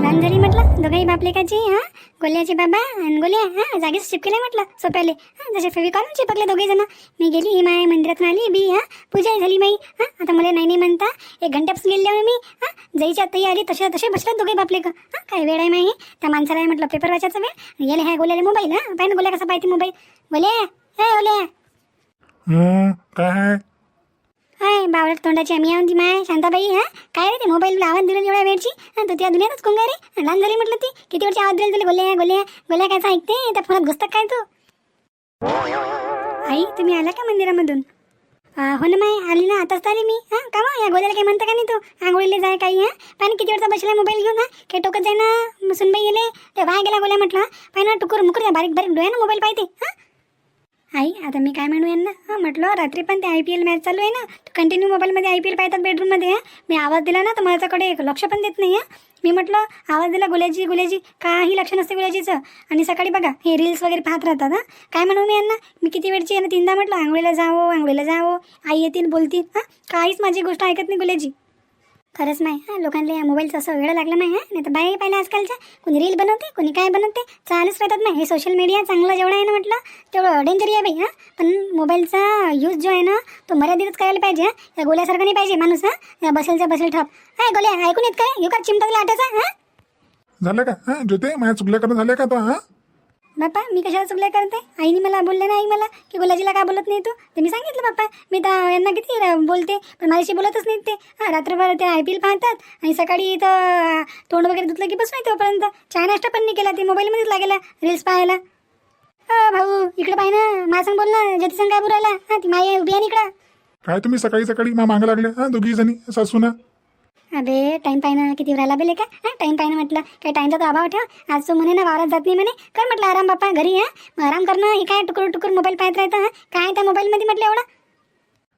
लहान झाली म्हटलं दोघाही बापलेकाची हा? गोल्याचे बाबा आणि गोल्या हा? जागेच चिपकेले म्हटलं सोप्याले. हा जसे फेविकॉन चिपकले दोघे जण. मी गेली ही माय मंदिरात आली बी हा? पूजा झाली माई हा? आता मला नाही नाही म्हणता. एक घंट्यापासून गेली मी हा? जायच्या आताही आली तसे तसे बसले दोघे बापले का हा काय वेळ आहे माही त्या माणसाला आहे म्हटलं पेपर वाचायचा वेळ. गेले ह्या गोल्याला मोबाईल हा? पाहिजे गोल्या कसा पाहिजे मोबाईल गोल्या हे गोल्या. काय हाय बावळट तोंडाची आम्ही आहोत ती माय शांताबाई हा? काय रे ते मोबाईल आवाज दिला एवढ्या वेळची? तू त्या दुनियातच कोण रे. लहान झाली म्हटलं ती. किती वेळची आवाज दिला तुला? गोल्या गोल्या गोल्या कायचा ऐकते त्या फोनात घुसतात काय तू? आई तुम्ही आला का मंदिरामधून? हो ना माय आली ना आताच आली मी. हा का या गोल्याला काही म्हणता का नाही तू? आंघोळीला जाय काही हा? पाणी किती वेळचा बसला मोबाईल घेऊन हा? काही टोकत जाय ना सुनबाई गेले ते वाया गेला गोल्या म्हटलं पाय ना टुकर मुकर बारीक बारीक डोळ्या ना मोबाईल पाहिजे हा? आई आता मी काय म्हणू यांना? हां म्हटलं रात्री पण ते आय पी एल मॅच चालू आहे ना? कंटिन्यू मोबाईलमध्ये आय पी एल पाहतात बेडरूममध्ये मी आवाज दिला ना तर माझ्याकडे एक लक्ष पण देत नाही आहे मी म्हटलं आवाज दिला गुलाजी गुलाजी काही लक्ष नसते गुलाजीचं. आणि सकाळी बघा हे रील्स वगैरे पाहत राहतात हां? काय म्हणू मी यांना? मी किती वेळची यांना तीनदा म्हटलं आंघोळीला जावं आंघोळीला जावं आई येतील बोलतील हां? काहीच माझी गोष्ट ऐकत नाही गुलाजी. खरंच नाही हा? लोकांना या मोबाईलचं असं वेळ लागलं नाही हा? नाही तर बाय पाहिलं आजकालच्या. कोणी रील बनवते कोणी काय बनवते चालूच राहतात नाही हे सोशल मीडिया चांगलं जेवढं आहे ना म्हटलं तेवढं डेंजर आहे बाई हां? पण मोबाईलचा यूज जो आहे ना तो मर्यादितच करायला पाहिजे हां? या गोल्यासारखं नाही पाहिजे माणूस हां? या बसेलच्या बसेल ठप. हाय गोल्या ऐकून येत काय? येऊ का चिमटकला तुला हा? हां झालं का? हां ज्योते माझ्या चुकल्या करणं झाल्या का तो हां? बाप्पा मी कशाला चुकल्या करते? आईने मला बोलले ना आई मला. की गुलाजीला का बोलत नाही तू? ते मी सांगितलं बाप्पा. मी तर यांना किती बोलते पण माझ्याशी बोलतच नाहीत ते. हां रात्रभर ते आय पी एल पाहतात. आणि सकाळी तर तोंड वगैरे धुतलं की बस नाही तोपर्यंत चाय नाश्ता पण नाही केला ते मोबाईलमध्येच लागेला रील्स पाहायला. भाऊ इकडे पाहि ना. माझ्या बोल ना. ज्योती संग काय बोलायला? हां ती माई उभी आहे इकडं. काय तुम्ही सकाळी सकाळी मा मागं लागले? हां दोघी जणी सासू ना? अबे टाइम पाहिनं किती वेळाला बेले का? हां टाइम पाहिनं म्हटलं. काही टाइमचा तो अभाव ठेव. आज तू म्हणे ना वावरात जात नाही म्हणे. कर म्हटलं आराम बाप्पा घरी हा. आराम करणं हे काय टुकर टुकर मोबाईल पाहत राहतं हां? काय त्या मोबाईलमध्ये म्हटलं एवढं?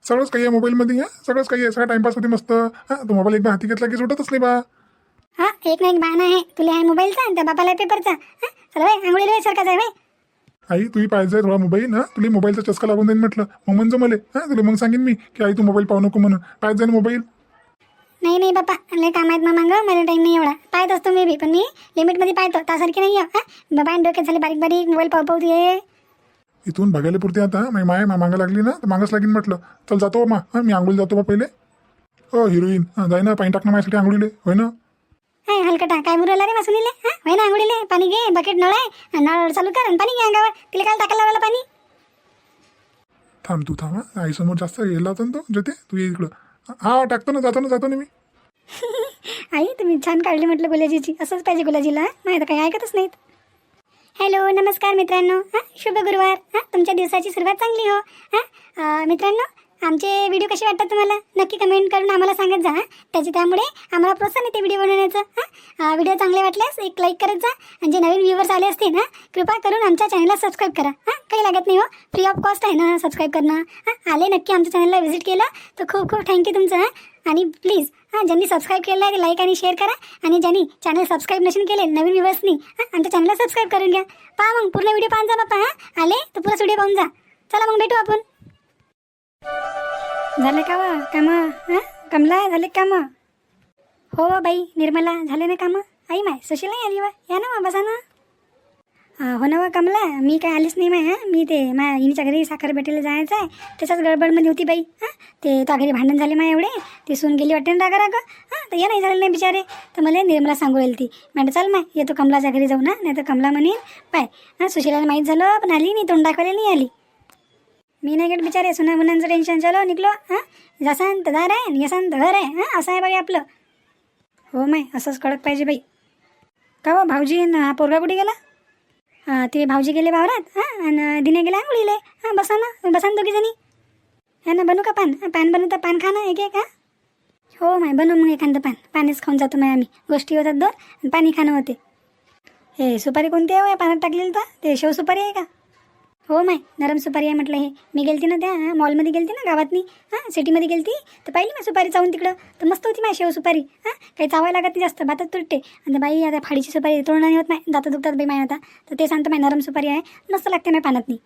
सगळंच काही आहे मोबाईलमध्ये हां? सगळंच काही आहे. सगळं टाइमपास होते मस्त. हां तो मोबाईल एकदा हाती घेतला की सुटतच नाही बा. हा एक ना एक बहाणा आहे. तुला आहे मोबाईलचा आणि त्या बापाला पेपरचा हा चल बाई आंघोळीला सारखाच आहे बाई. आई तुम्ही पाहिजे थोडा मोबाईल हां? तुला मोबाईलचा चस्का लागून देईन म्हटलं. मग म्हणजे मला हां तुला मग सांगेन मी की आई तू मोबाईल पाहू नको म्हणून. पाहिजे मोबाईल नाही नाही बाप्पा लय काम आहेत मग मागं मला टाईम नाही एवढा. पाहत असतो मी बी पण मी लिमिटमध्ये पाहतो. त्यासारखी नाही आहे हा? बाबा डोक्यात झाले बारीक बारीक मोबाईल पाहू पाहू ये इथून बघायला पुरते आता माय माय मा मागं लागली ना? तर मागच लागीन म्हटलं. चल जातो मा हां? मी आंघोळी जातो बा पहिले. हो हिरोईन जाय ना पाणी टाकणं माझ्यासाठी आंघोळीले होय ना? हाय हलकटा काय बुराला रे मासुनीले हा? होय ना आंघोळीले? पाणी घे बकेट नळ आहे. नळ चालू कर आणि पाणी घे अंगावर. तिला काय टाकायला लावायला पाणी. थांब तू थांब हां? आईसमोर जास्त गेला होता ना तो ज्योते? तू ये इकडं. हा टाकतो ना जातो ना जातो ना मी. आई तुम्ही छान काढली म्हटलं गुलाजीची. असंच पाहिजे गुलाजीला हा? माहिती काही ऐकतच नाहीत. हॅलो नमस्कार मित्रांनो. हां शुभ गुरुवार. हां तुमच्या दिवसाची सुरुवात चांगली हो. हां मित्रांनो आमचे व्हिडिओ कसे वाटतात तुम्हाला? नक्की कमेंट करून आम्हाला सांगत जा हां. त्याचे त्यामुळे आम्हाला प्रोत्साहन येते व्हिडिओ बनवण्याचं हां. व्हिडिओ चांगले वाटल्यास एक लाईक करत जा. आणि जे नवीन व्ह्यूवर्स आले असतील ना कृपा करून आमच्या चॅनलला सबस्क्राईब करा हां. काही लागत नाही हो. फ्री ऑफ कॉस्ट आहे ना सबस्क्राईब करणं हां. आले नक्की आमच्या चॅनलला व्हिजिट केलं तर खूप खूप थँक्यू तुमचं हां. आणि प्लीज हां ज्यांनी सबस्क्राईब केलं आहे लाईक आणि शेअर करा. आणि ज्यांनी चॅनल सबस्क्राईब नसेल केले नवीन व्ह्यूवर्सनी हां आमच्या चॅनलला सबस्क्राईब करून घ्या. पहा मग पूर्ण व्हिडिओ पाहून जा बाप्पा हां. आले तर पुरा व्हिडिओ पाहून जा. चला मग भेटू आपण. झाले का वा कामं? हां? कमला झाले काम? हो वा बाई निर्मला झाले ना कामं? आई माय सुशीला नाही आली वा. या ना वा बसा ना. हो ना वा कमला मी काय आलीच नाही माय हां? मी ते मा हिनीच्या घरी साखर भेटायला जायचं आहे. त्याच्याच गडबडमध्ये होती बाई हां? ते त्या घरी भांडण झाले माय एवढे. ती सून गेली वाटते ना रागा रागा हां? तर या नाही झालं नाही बिचारे. तर मला निर्मला सांगू येईल ती. मॅडम चल माय येतो कमलाच्या घरी जाऊ ना. नाही तर कमला म्हणेन पाय. हां सुशीलाला माहीत झालं पण आली नाही तोंड दाखवायला नाही आली. मी नाही गेट बिचारे सुना मुलांचं टेन्शन चलो निघलो हां? जसान तर दार आहे आणि यसान तर घर आहे हां? असं आहे बाई आपलं. हो माय असंच कडक पाहिजे बाई. का हो भाऊजी न हा पोरगा कुठे गेला? हां ते भाऊजी गेले वावरात हां? आणि दिने गेले आंघोळीले हां? बसा ना बसा ना जणी. हा ना बनू का पान? पान पान बनवता पान खा ना एक एक हां? हो माय बनव मग एखादं पान. पाणीच खाऊन जातो माय आम्ही. गोष्टी होतात दोन आणि पाणी खाणं होते. हे सुपारी कोणती आहे हो पाण्यात टाकलेली तर? ते शेव सुपारी आहे का? हो माय नरम सुपारी आहे म्हटलं हे. मी गेलती ना त्या मॉलमध्ये गेलती ना गावातनी. हां सिटीमध्ये गेलती. तर पाहिली मी सुपारी चावून तिकडं. तर मस्त होती माझी शेव सुपारी. हां काही चावायला लागत नाही जास्त भातात तुटते. आणि बाई आता फाडीची सुपारी तोडणं नाही होत नाही दात दुखतात बाई माय आता. तर ते सांगतो माय नरम सुपारी आहे. मस्त लागते माय पाण्यातनी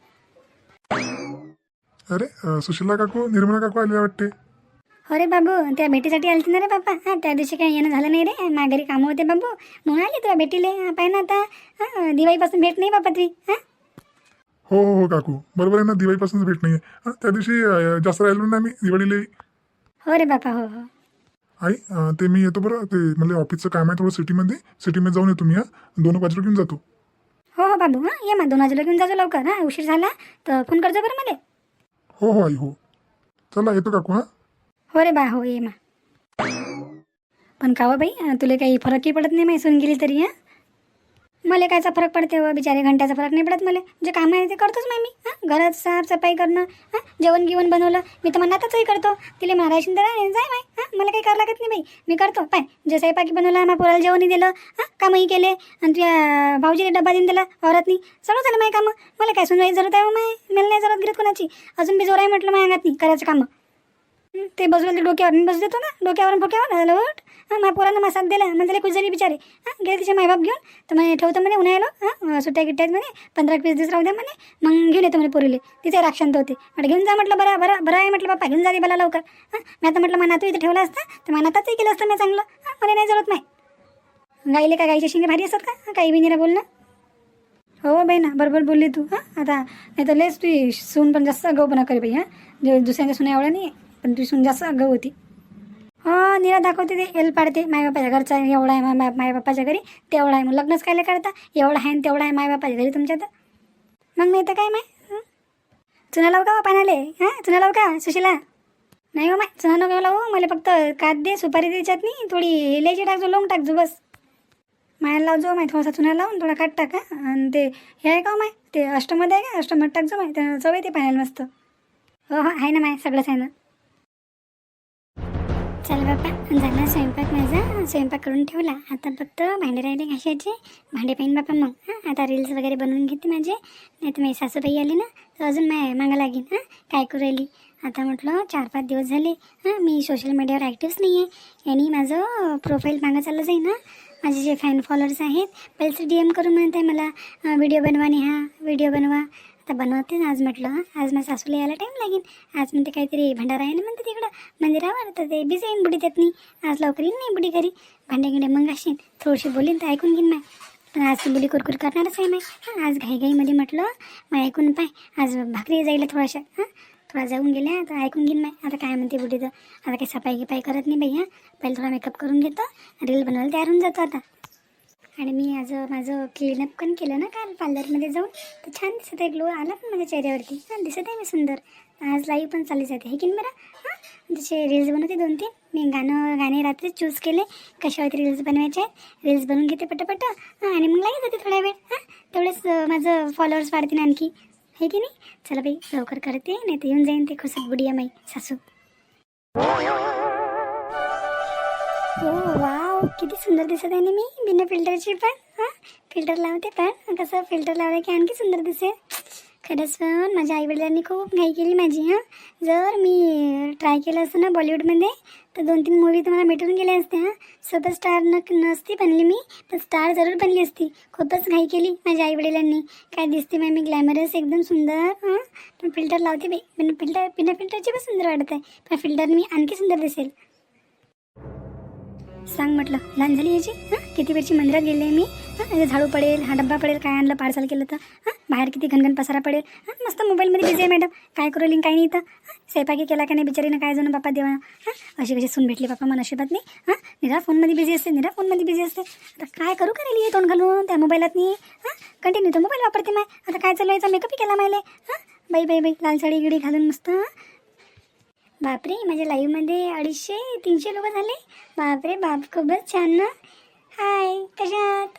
अरे सुशीला काकू निर्मला काकू आलेल्या वाटते. हो रे बाबू त्या भेटीसाठी आलती ना रे बाप्पा. हां त्या दिवशी काही येणं झालं नाही रे. माझ्या घरी कामं होते बाबू. म्हणून आले तुला भेटीले. हां, पाय ना आता. हां दिवाळीपासून भेट नाही बाप्पा तुझी हां? हो हो हो काकू. बरोबर आहे ना दिवाळीपासूनच भेट नाही आहे त्या दिवशी अं, जास्त राहिलो ना आम्ही दिवाळीला? हो रे बापा हो हो. आई अं, ते मी येतो बरं. ते मला ऑफिसचं काम आहे थोडं सिटीमध्ये. सिटीमध्ये जाऊन येतो मी हा. दोन बाजूला घेऊन जातो. हो हो बाबू हां. ये मग दोन वाजेला घेऊन जाजो लवकर हां. उशीर झाला तर फोन करजो बरं मला. हो हो आई हो. चला येतो काकू हा. हो रे बा हो ये मग. पण का हो बाई अं, तुला काही फरकही पडत नाही माही सून गेली तरी हां. मला कायचा फरक पडते व बिचारे घंट्याचा फरक नाही पडत मला. जे काम आहे ते करतोच नाही मी हां? घरात साफसफाई करणं हां? जेवण गिवण बनवलं मी तर मनातचही करतो. तिला मारायची तर आहे, जाय माय हां? मला काही करावं लागत नाही बाई. मी करतो पाय. जे स्वयंपाकी बनवलं मग पोराला जेवणही दिलं हां? कामही केले आणि तुझ्या भाऊजीला डब्बा देऊन दिला औरतनी. सगळं झालं माय कामं. मला काय सुनवाई जरूरत आहे माय? मला नाही जरूरत गिरत कोणाची. अजून बी जोर आहे म्हटलं माझ्या अंगात नाही करायचं कामं. ते बसवलं डोक्यावर. मी बस देतो ना? डोक्यावरून फोक्यावर झालं उठ. हां माझ्या पोरानं मसात दिला म्हणजे त्याला कुजरी बिचारे. हां गेले तिचे मायबाप घेऊन. तर म्हणे ठेवतो म्हणे उन्हाळ्याला. हां सुट्ट्या गिट्ट्यात म्हणे. पंधरा एक वीस दिवस राहू द्या म्हणे. मग घेऊन येतो म्हणे पोरीले. तिचे राक्षांत होते. म्हटलं घेऊन जा म्हटलं बरं बरं बरं आहे म्हटलं बाप्पा घेऊन जा रे मला लवकर. हां मी आता म्हटलं मनातू इथे ठेवला असता. तर मनातच केलं असतं मी चांगलं. हां मला नाही जळत नाही गाईले का गाईचे शिंगे भारी असतात का? काही बी नाही बोलणं. बोल ना हो बाई ना बरोबर बोलली तू. हां आता नाही तर लेस तू सून पण जास्त गहूपणा करे बाई हां. दुसऱ्यांच्या सुना एवढ्या नाही आहे. पण तुझी जास्त गहू होती. हो निरा दाखवते ते एल पाडते. मायबापाच्या घरचा एवढा आहे माय मायबापाच्या घरी तेवढा आहे मग लग्नच कायला करता? एवढा आहे आणि तेवढा आहे मायबापाच्या घरी तुमच्या तर. मग नाही तर काय माय? चुना लावू का हो पाण्याले? हां? चुना लावू का सुशीला? नाही हो माय चुना नको लावू. मला फक्त कात दे सुपारी दे चटणी थोडी इलायची टाकजो लोंग टाकजो बस. मायाला लावजो माय थोडासा चुना लावून थोडा काट टाका आणि ते हे आहे का हो माय? ते अष्टमध्ये आहे का अष्टमध टाकजो माय तर चव येते पाण्याला मस्त. हो हो आहे ना माय सगळंच आहे ना. चल बाप्पा झाला स्वयंपाक माझा. स्वयंपाक करून ठेवला. आता फक्त भांडे राहिले घासायचे. भांडे पाहिन बाप्पा मग. हां आता रील्स वगैरे बनवून घेते माझे. नाही तर माझी सासूबाई आली ना तर अजून माय मागा लागेल हां काय करू राहिली? आता म्हटलं चार पाच दिवस झाले. हां मी सोशल मीडियावर ॲक्टिव्हच नाही आहे यांनी माझं प्रोफाईल मागं चाललं जाईल ना. माझे जे फॅन फॉलोअर्स आहेत पहिलेच डी एम करून म्हणत आहे मला व्हिडिओ बनवा नेहा व्हिडिओ बनवा. आता बनवते ना आज म्हटलं आज माझ्या सासूला यायला टाईम लागेल. आज म्हणते काहीतरी भंडारा आहे ना म्हणते तिकडं. मंदिरावर तर ते बिझी येईन बुडी त्यात नाही आज लवकर येईन नाही बुडी घरी. भांडे गिंडे मग असेन थोडीशी बोलीन तर ऐकून घेईन माय पण आज ती बुडी कुरकुर करणारच आहे माय आज घाईघाईमध्ये म्हटलं मग ऐकून पाय. आज भाकरी जाईल थोड्याशा. हां थोडा जाऊन गेल्या आता ऐकून घेईन माय आता काय म्हणते बुडी तर आता काही सफाई गिपाई करत नाही बाई हां. पहिले थोडा मेकअप करून घेतो. रील बनवायला तयार होऊन जातो आता. आणि मी आज माझं क्लीनअप पण केलं ना काल पार्लरमध्ये जाऊन. तर छान दिसत आहे ग्लो आला पण माझ्या चेहऱ्यावरती. हां दिसत आहे मी सुंदर. आज लाईव्ह पण चालू जाते हे की नाही बरं? हां? जसे रील्स बनवते दोन तीन. मी गाणं गाणे रात्री चूज केले. कशावरती रील्स बनवायचे आहेत? रील्स बनवून घेते पटापट. हां आणि मग लागेल जाते थोडा वेळ. हां? तेवढेच माझं फॉलोअर्स वाढतील आणखी. हे की नाही? चला बाई लवकर करते. नाही तर येऊन जाईन ते खुसत बुडिया माई सासू. वाव किती सुंदर दिसत आहे ना मी. बिना फिल्टरची पण हां? फिल्टर लावते पण. कसं फिल्टर लावलं की आणखी सुंदर दिसेल. खरंच पण माझ्या आईवडिलांनी खूप घाई केली माझी हां? जर मी ट्राय केलं असतं ना बॉलिवूडमध्ये तर दोन तीन मूवी तुम्हाला भेटून गेल्या असत्या हां? सुपरस्टार न नसती बनली मी पण स्टार जरूर बनली असती. खूपच घाई केली माझ्या आईवडिलांनी. काय दिसते मॅम मी ग्लॅमरस एकदम सुंदर हां? पण फिल्टर लावते बाई. बिना फिल्टर बिना फिल्टरची पण सुंदर वाटत आहे पण फिल्टर मी आणखी सुंदर दिसेल. सांग म्हटलं. लहान झाली याची? हां? किती वेळची मंदिरात गेले मी? हां? झाडू पडेल हा डब्बा पडेल काय आणलं पार्सल केलं तर? हां? बाहेर किती घनघन पसारा पडेल? हां? मस्त मोबाईलमध्ये बिझी आहे मॅडम काय करू लिंग काय नाही तर हां? स्वयंपाकी केला का नाही बिचारीनं? काय जाणं बापा देवा हां? अशी कशी सून भेटली बापा मला नशिबात नाही हां? निरा फोनमध्ये बिझी असते निरा फोनमध्ये बिझी असते. आता काय करू का राहिली तोंड घालून त्या मोबाईलात नाही हां? कंटिन्यू तर मोबाईल वापरते माय. आता काय चालू यायचा मेकअपही केला मायले. हां? बाई बाई बाई लाल साडी गिडी घालून मस्त हां? बापरे माझ्या लाईव्हमध्ये अडीचशे तीनशे लोक झाले? बापरे बाप खूपच छान ना. हाय कशात?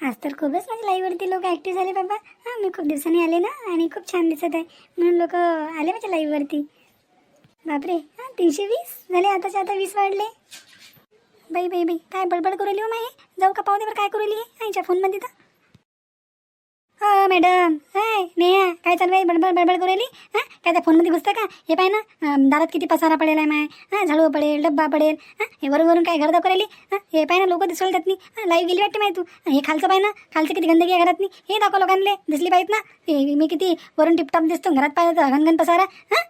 आज तर खूपच माझ्या लाईव्हवरती लोक ॲक्टिव्ह झाले बाबा. हां मी खूप दिवसांनी आले ना आणि खूप छान दिसत आहे. म्हणून लोक आले माझ्या लाईव्हवरती. बापरे हां तीनशे वीस झाले. आताच्या आता वीस वाढले. बाई बाई बाई काय बडबड करू लिहू हो जाऊ का पाहुणे बरं काय करू लिही आईच्या फोनमध्ये तर. हो मॅडम हाय नेहा काय चालू आहे? बडबड बडबड करू राहिली? हां? काय त्या फोनमध्ये घुसतं का? हे पाय ना अं, दारात किती पसारा पडेल आहे माय. हां झाडू पडेल डब्बा पडेल. हां हे वरून वरून काय घर दाखवू राहिली? हां हे पाय ना लोक दिसवलं त्यात नाही लाईव्ह गेली वाटते माय तू. हे खालचं पाय ना खालचं किती गंदगी आहे घरात नाही हे दाखव लोकांना दिसली पाहिजेत ना. हे मी किती वरून टिपटॉप दिसतो घरात पाहिजे घनघन पसारा. हां?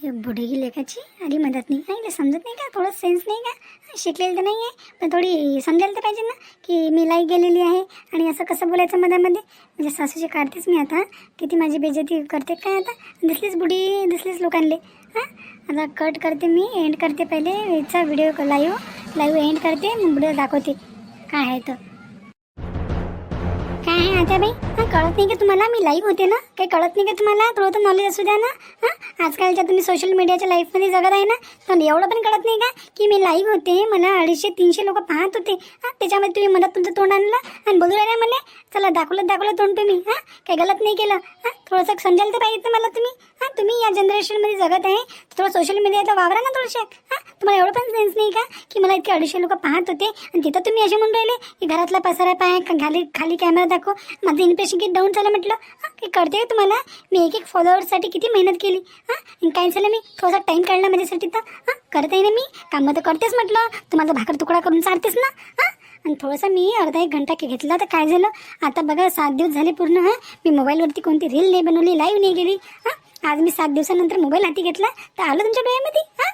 हे बुढी लेखाची आली मदत नाही नाही समजत नाही का? थोडं सेन्स नाही का? शिकलेलं तर नाही आहे पण थोडी समजायला तर पाहिजे ना की मी लाई गेलेली आहे आणि असं कसं बोलायचं मधामध्ये म्हणजे सासूची काढतेच मी आता. किती माझी बेजती करते काय आता? दिसलीच बुढी दिसलीच लोकांले. हां? आता कट करते मी एंड करते पहिले. याचा व्हिडिओ लाईव्ह लाईव्ह एंड करते मग पुढे दाखवते. काय आहे तर. काय आहे बाई. हा कळत नाही का तुम्हाला? मी लाईव्ह होते ना? काही कळत नाही का तुम्हाला? थोडं तर नॉलेज असू द्या ना? हां? आजकालच्या तुम्ही सोशल मीडियाच्या लाईफमध्ये जगत आहे ना? तर एवढं पण कळत नाही का? की मी लाईव्ह होते मला अडीचशे तीनशे लोक पाहत होते. हां त्याच्यामध्ये तुम्ही मनात तुमचं तोंड आणलं आणि बोलू राहिला मला. चला दाखवलं दाखवलं तोंड तुम्ही. हां? काही गलत नाही केलं. हां? थोडंसं समजायला तर पाहिजे मला तुम्ही. हां तुम्ही या जनरेशनमध्ये जगत आहे थोडं सोशल मीडियाचा वावरा ना थोडंसे. हां तुम्हाला एवढं पण सेन्स नाही का की मला इतके अडीचशे लोक पाहत होते आणि तिथं तुम्ही असे म्हणून राहिले की घरातला पसारा पाय खाली खाली कॅमेरा दाखव माझं इम्प्रेशन किती डाऊन झालं म्हटलं. हां की कळते का तुम्हाला? मी एक एक फॉलोअर्ससाठी किती मेहनत केली. हां आणि काय झालं मी थोडासा टाईम काढला माझ्यासाठी तर. हां करत आहे ना मी कामं तर करतेच म्हटलं. तुम्हाला भाकर तुकडा करून चालतेच ना. हां आणि थोडंसं मी अर्धा एक घंटा घेतला तर काय झालं? आता बघा सात दिवस झाले पूर्ण हां. मी मोबाईलवरती कोणती रील नाही बनवली लाईव्ह नाही गेली हां आज मी सात दिवसानंतर मोबाईल हाती घेतला तर आलं तुमच्या डोळ्यामध्ये? हां?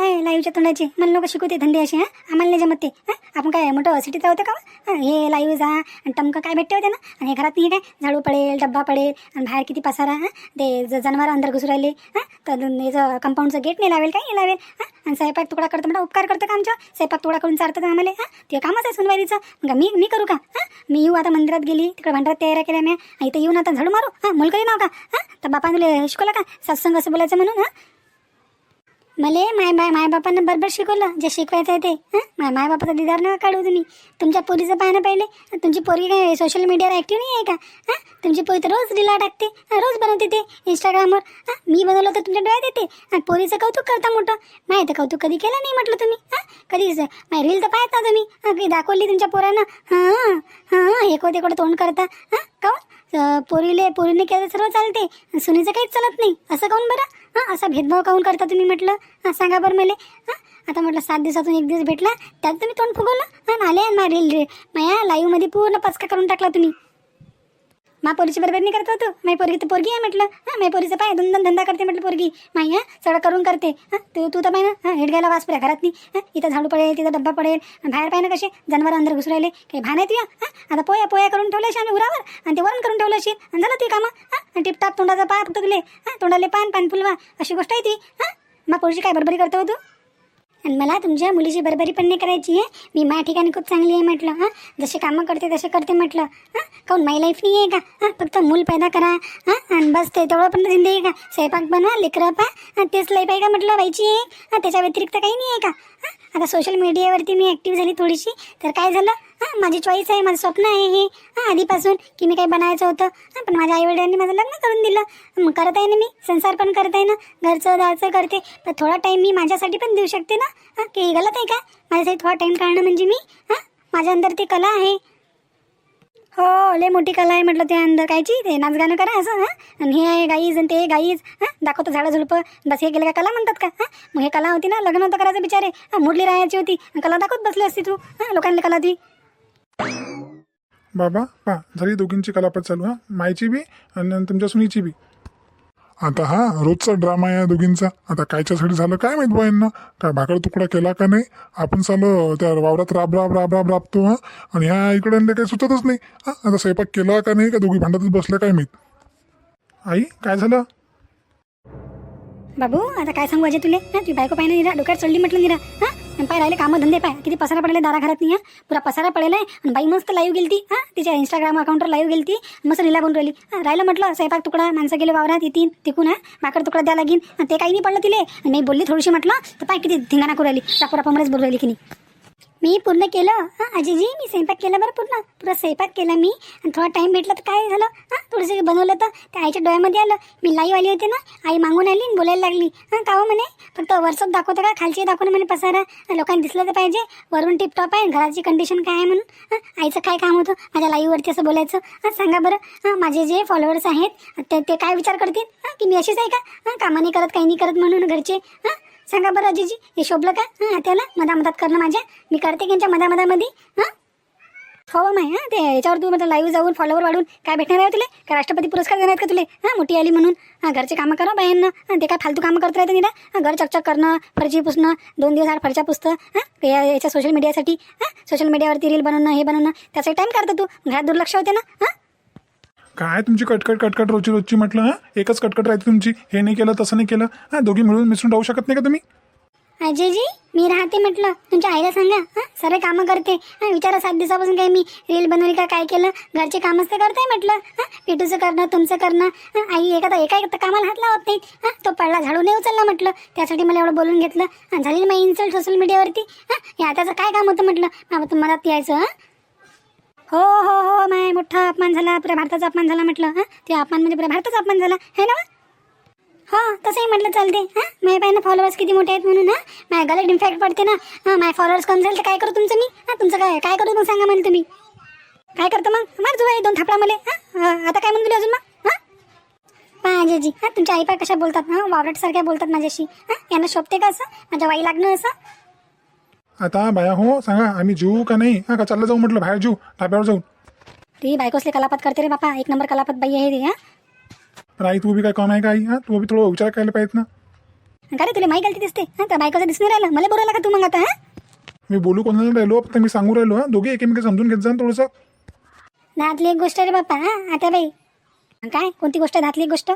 आहे लाईव्हच्या तोंडाचे? मला लोक शिकवते धंदे असे हां? आम्हाला नाही जमत ते हां? आपण काय मोठं सिटीचा होतं का? हां हे लाईव्ह जा आणि टमकं काय भेटते होते ना आणि हे घरात नाही काय? झाडू पडेल डब्बा पडेल आणि बाहेर किती पसारा हां? ते ज जनावर अंदर घुसू राहिले हां? तर याचं कंपाऊंडचं गेट नाही लावेल काय? नाही लावेल हां? आणि स्वयंपाक तुकडा करतो म्हणा उपकार करतो का आमच्या स्वयंपाक तुकडा करून चारतं का आम्हाला हां? ते कामच आहे सुनवाईचं मी मी करू का? हां? मी येऊ आता मंदिरात गेली तिकडे भांडारात तयार केल्या मी इथं येऊन आता झाडू मारू हां? मुलगा नाव का? हां? तर बापाने शिकवला शिकवलं का सत्संग असं बोलायचं म्हणून हां? मले माय माय मायबापानं बरोबर शिकवलं. जे शिकवायचं आहे ते. हां? माय मायबापाचा दिदार नका काढू तुम्ही. तुमच्या पोरीचं पाहणं पहिले. तुमची पोरी काय सोशल मीडियावर ॲक्टिव्ह नाही आहे का? हां? तुमची पोरी तर रोज रिला टाकते. रोज बनवते ते इंस्टाग्रामवर हां? मी बनवलं तर तुमच्या डोळ्यात येते. आणि पोरीचं कौतुक करता मोठं. माय तर कौतुक कधी केलं नाही म्हटलं तुम्ही. हां? कधीच. माय रील तर पाहता तुम्ही. दाखवली तुमच्या पोरानं. हां हां हे कोते कोडं तोंड करता. हां? काऊन पोरीले पोरीने केलं सर्व चालते. सुनीचं काहीच चालत नाही. असं काऊन बरं? हां असा भेदभाव काऊन करता तुम्ही म्हटलं? हां सांगा बरं मला. हां आता म्हटलं सात दिवसातून एक दिवस भेटला त्यात तुम्ही तोंड फुगवलं? हां आले ना रे माया लाईव्हमध्ये पूर्ण पचका करून टाकला तुम्ही. मा पोरीची बरोबर नाही करत तू माझी पोरगी तर पोरगी आहे म्हटलं. हां माझ्या पोरीचं पाय दोन दोन धंदा करते म्हटलं पोरगी. माई हां सगळं करून करते. हां तू तू तर पाय ना हां हेड घ्यायला वास पुऱ्या घरात नाही हां इथं झाडू पडेल तिथं डब्बा पडेल. बाहेर पाय ना कसे? जनावर अंदर घुसू राहिले. काही भान आहे तुया हां आता पोया पोया करून ठेवलं आम्ही उरावर. आणि ते वरण करून ठेवलं अशी आणि झालं ती कामं. हां टिपटाप तोंडाचा पाय तुकले हां तोंडाले पान पान फुलवा. अशी गोष्ट आहे ती. हां मा पोरीची काय बरोबरी करतो तू? आणि मला तुमच्या मुलीची बरोबरी पण नाही करायची आहे. मी माझ्या ठिकाणी खूप चांगली आहे म्हटलं हां? जसे कामं करते तसे करते म्हटलं हां? काऊन माय लाईफ नाही आहे का? हां? फक्त मूल पैदा करा हां? आणि बस ते तेवढं पण जिंदगी आहे का? स्वयंपाक बनवा लेकरं पा तेच लाईफ आहे का म्हटलं व्हायची आहे हां? त्याच्या व्यतिरिक्त काही नाही आहे का? हां? आता सोशल मीडियावरती मी ॲक्टिव्ह झाली थोडीशी. तर काय झालं? हां माझी चॉईस आहे माझं स्वप्न आहे हे. हां आधीपासून की मी काही बनायचं होतं. हां पण माझ्या आईवडिलांनी माझं लग्न करून दिलं. मग करत आहे ना मी संसार पण करत आहे ना. घरचं दारचं करते. पण थोडा टाईम मी माझ्यासाठी पण देऊ शकते ना? हां की गलत आहे का? माझ्यासाठी थोडा टाईम काढणं म्हणजे मी हां माझ्या अंदर ते कला आहे. हो लय मोठी कला आहे म्हटलं त्या अंदर कायची ते नाच गाणं करा असं हां? आणि हे आहे गाईज आणि ते गाईज हां? दाखवतो झाडं झुडपं. बस हे केलं का कला म्हणतात का हां? मग हे कला होती ना लग्न होतं करायचं बिचारे. हां मुडली राहायची होती. कला दाखवत बसली असती तू हां? लोकांना कला ती. बाबा पा झाली दोघींची कलापत चालू हा? मायची बी आणि तुमच्या सुनीची बी. आता हा रोजचा ड्रामा आहे या दोघींचा. आता कायच्यासाठी झालं काय माहीत बाईंना? काय भाकर तुकडा केला का नाही? आपण चालू त्या वावरात राब राब राब राब राबतो हा? आणि ह्या इकडे काही सुचतच नाही. हा आता स्वयंपाक केला का नाही? का दोघी भांडतच बसल्या काय माहीत? आई काय झालं? बाबू आता काय सांगू अजय तुले? तुझी बायको पाहिजे निरा डोक्यात चढली म्हटलं निरा हां? आणि पाय राहिले कामं धंदे पाय. किती पसारा पडले दारा घरात नाही पुरा पसारा पडेल आहे. आणि बाई मस्त लाईव्ह गेली ती हां तिच्या इंस्टाग्राम अकाउंटवर लाईव्ह गेली ती मस्त रिला बनून राहिली. राहिलं म्हटलं स्वयंपाक तुकडा माणसं गेले वावरात येतील तिकून हां भाकर तुकडा द्या लागीन. ते काही नाही पडलं तिले. आणि मी बोलली थोडीशी म्हटलं तर पाय किती धिंगाणा करू राहिली. रापुरापामध्येच बोलू राहिली की नाही. मी पूर्ण केलं? हां आजीजी मी स्वयंपाक केला बरं पूर्ण. पुरा स्वयंपाक केला मी. आणि थोडा टाईम भेटला तर काय झालं? हां थोडंसं बनवलं तर त्या आईच्या डोळ्यामध्ये आलं. मी लाईव्ह आली होती ना आई मागून आली आणि बोलायला लागली. हां कावं म्हणे? फक्त वरचं दाखवतं का? खालची दाखवणं म्हणे पसारा. लोकांनी दिसलं तर पाहिजे. वरून टिपटॉप आहे घराची कंडिशन काय आहे म्हणून. हां आईचं काय काम होतं? माझ्या लाईव्हवरती असं बोलायचं. हां सांगा बरं. हां माझे जे फॉलोअर्स आहेत ते ते काय विचार करतील? हां की मी अशीच आहे का? हां कामं नाही करत काही नाही करत म्हणून घरचे. हां सांगा बरं अजिजी हे शोभलं का? हां त्याला मधा मधात करणं माझ्या. मी करते त्यांच्या मधामधामध्ये. हां? हो, हो माय हां ते याच्यावर तू म्हटलं लाईव्ह जाऊन फॉलोवर वाढून काय भेटणार आहे हो तुले? राष्ट्रपती पुरस्कार देणार आहेत का तुले? हां मोठी आली म्हणून. हां घरचे कामं करा बायांना. हां ते काय फालतू कामं करत राहते निरा? हां घर चकचक करणं फरची पुसणं दोन दिवस आड फरच्या पुसतं. हां या- याच्या सोशल मीडियासाठी हां सोशल मीडियावरती रील बनवणं हे बनवणं. त्यासाठी टाईम काढतो तू. घरात दुर्लक्ष होते ना? हां? काय तुमची कटकट कटकट रोजची रोजची म्हटलं हां? एकच कटकट राहते तुमची. हे नाही केलं तसं नाही केलं. हां दोघी मिळून मिसळून राहू शकत नाही का तुम्ही? अजयजी मी राहते म्हटलं. तुमच्या आईला सांगा हां? सर्व कामं करते. हां विचारा सात दिवसापासून काय मी रील बनवली का काय केलं? घरचे कामच तर करते म्हटलं. हां पिटूचं करणं तुमचं करणं. हां आई एखादा एका एका कामाला हात लावत नाही हां तो पडला झाडू नाही उचलला म्हटलं. त्यासाठी मला एवढं बोलून घेतलं. हां झाली ना मग इन्सल्ट सोशल मीडियावरती. हां हे आताचं काय काम होतं म्हटलं? बाबा तुम्हाला यायचं हां? हो हो हो. मोठा अपमान झाला आपल्या भारताचा अपमान झाला म्हटलं हां? ते अपमान म्हणजे पुऱ्या भारताचा अपमान झाला है ना? हो तसंही म्हटलं चालते हां? माझ्या पाहिजे फॉलोअर्स किती मोठे आहेत म्हणून हां? माझ्या गलत इम्पॅक्ट पडते ना हां? माझ्या फॉलोअर्स कमी झाले तर काय करू तुमचं मी? हां? तुमचं काय काय करू मग सांगा मला तुम्ही. काय करतो मग? मार जो दोन थापडा मला हां आता काय म्हणून अजून मग हां? पहा जी हां? तुमच्या आई पाय कशा बोलतात हां? वावरटसारख्या बोलतात माझ्याशी हां? यांना शोभते का असं? माझ्या वाई लागणं असं? आता बाया हो सांगा आम्ही जीव का नाही? हां का चाललं जाऊ म्हटलं बाहेर जीव ढाब्यावर जाऊन? ती बायकोसले कलापात करते रे बापा. एक नंबर कलापात बाई आहे ती हां? आई तू बी काय कम आहे का हां? तू बी थोडं विचार करायला पाहिजेत ना. का रे तुला माही गलती दिसते? हां त्या बायकोचं दिसून राहिलं? मला बोलायला का तू मग आता हां? मी बोलू कोणाला राहिलो? फक्त मी सांगू राहिलो हां? दोघे एकमेक समजून घेत जा ना थोडंसं. दातली एक गोष्ट रे बाप्पा हां? आता बाई. काय? कोणती गोष्ट? आहे दातली एक गोष्ट?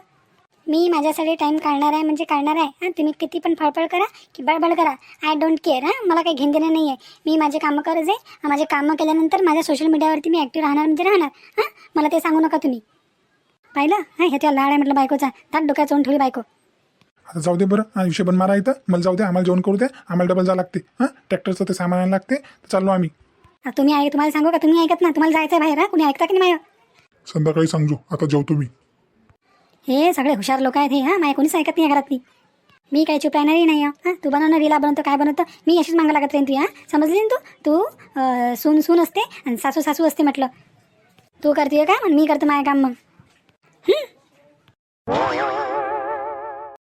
मी माझ्यासाठी टाईम काढणार आहे म्हणजे काढणार आहे. हां तुम्ही किती पण फळफळ करा की बडबड करा. आय डोंट केअर हां मला काही घेणं देणं नाही आहे मी माझे कामं करत जाईल माझे कामं केल्यानंतर माझ्या सोशल मीडियावरती मी ॲक्टिव्ह राहणार म्हणजे राहणार. हां मला ते सांगू नका तुम्ही. पाहिलं? हां हे त्या लाड आहे म्हटलं बायकोचा. ताट डोक्यात चोन ठेवली बायको. आता जाऊ दे बरं. हा विषय बन मारा इथं. मला जाऊ दे आम्हाला जेवण करू दे. आम्हाला डबल जावं लागते. हां ट्रॅक्टरचं ते सामान आणायला लागते. तर चाललो आम्ही. आ, तुम्ही आहे तुम्हाला सांगू का? तुम्ही ऐकत ना. तुम्हाला जायचं आहे बाहेर हां? कुणी ऐकता की नाही माझं संध्याकाळी समजू आता जेवतो मी. हे सगळे हुशार लोक आहेत हे हा? माझ्या कोणीच ऐकत नाही घरातली. मी काही चुप राहणारी नाही हा? तू बनवणं रिला बनवतो काय बनवतं? मी अशीच मागा लागत राहीन तू हां? समजली ना तू? तू सून सून असते आणि सासू सासू असते म्हटलं. तू करते काय? मग मी करतो माझं काम मग.